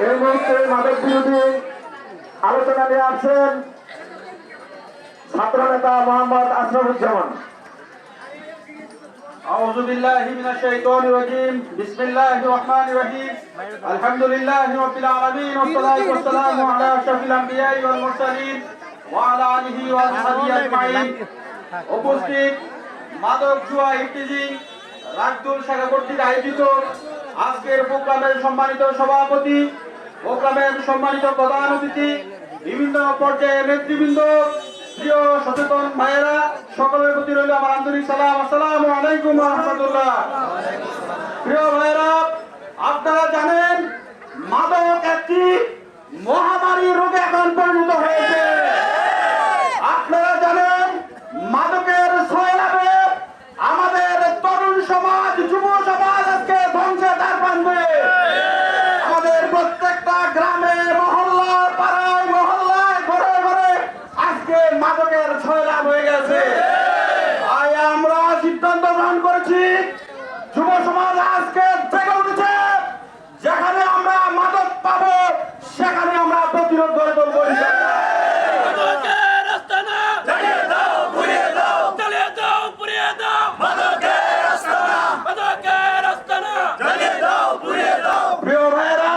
এই মুহূর্তে মাদক বিরোধী আলোচনা নিয়ে আসছেন ছাত্র নেতা মোহাম্মদ আশরাফুজ্জামান أعوذ بالله من الشيطان الرجيم بسم الله الرحمن الرحيم الحمد لله رب العالمين والصلاة والسلام على أشرف الأنبياء والمرسلين وعلى آله وأصحابه أجمعين উপস্থিত মাদক জুয়া ইফতিজিং রাজদুল শাখা কর্তৃক আয়োজিত আজকের প্রোগ্রামের সম্মানিত সভাপতি প্রোগ্রামের সম্মানিত প্রধান অতিথি, বিভিন্ন পর্যায়ে নেতৃবৃন্দ, প্রিয় সচেতন ভাইয়েরা, সকলের প্রতি রইল আমার আন্তরিক সালাম। আসসালাম আলাইকুম রহমতুল্লাহ। প্রিয় ভাইয়েরা, আপনারা জানেন মাদক একটি করেছি যুব সমাজ আজকে জেগে উঠেছে যেখানে আমরা মাদক পাবো সেখানে আমরা প্রতিরোধ গড়ে তুলবো ইনশাআল্লাহ। মাদকের আস্তানা জ্বালিয়ে দাও পুড়িয়ে দাও জ্বালিয়ে দাও পুড়িয়ে দাও মাদকের আস্তানা মাদকের আস্তানা জ্বালিয়ে দাও পুড়িয়ে দাও প্রিয় ভাইয়েরা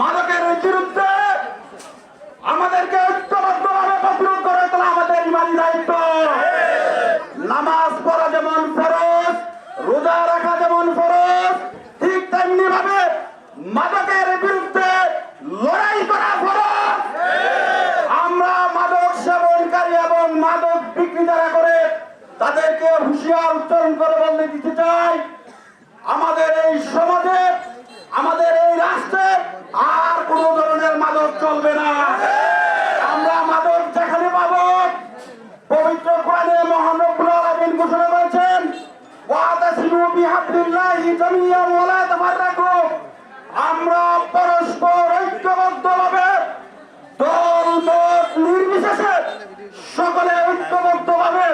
মাদকের বিরুদ্ধে আমাদেরকে ঐক্যবদ্ধভাবে প্রতিরোধ করে তোলা আমাদের ইমানি দায়িত্ব নামাজ পড়া যেমন ফরজ, রোজা রাখা যেমন ফরজ, ঠিক তেমনি ভাবে মাদকের বিরুদ্ধে লড়াই করা ফরজ। আমরা মাদক সেবনকারী এবং মাদক বিক্রি যারা করে, তাদেরকে হুঁশিয়ার উচ্চারণ করে বলতে দিতে চাই। আমাদের এই সমাজে, আমাদের এই রাষ্ট্রে আর কোন ধরনের মাদক চলবে না। আমরা পরস্পর ঐক্যবদ্ধভাবে দল, মত নির্বিশেষে সকলে ঐক্যবদ্ধভাবে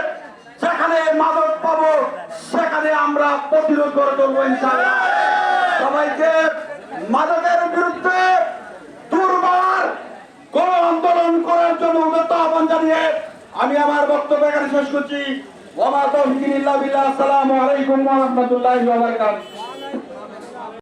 যেখানে মাদক পাবো, সেখানে আমরা প্রতিরোধ করে তুলবো সবাইকে মাদকের বিরুদ্ধে দুর্বার গণ আন্দোলন করার জন্য আহ্বান জানিয়ে আমি আমার বক্তব্য এখানে শেষ করছি। ওমা তৌফিক ইল্লা বিল্লাহ আসসালামু আলাইকুম ওয়া রাহমাতুল্লাহি ওয়া বারাকাতুহু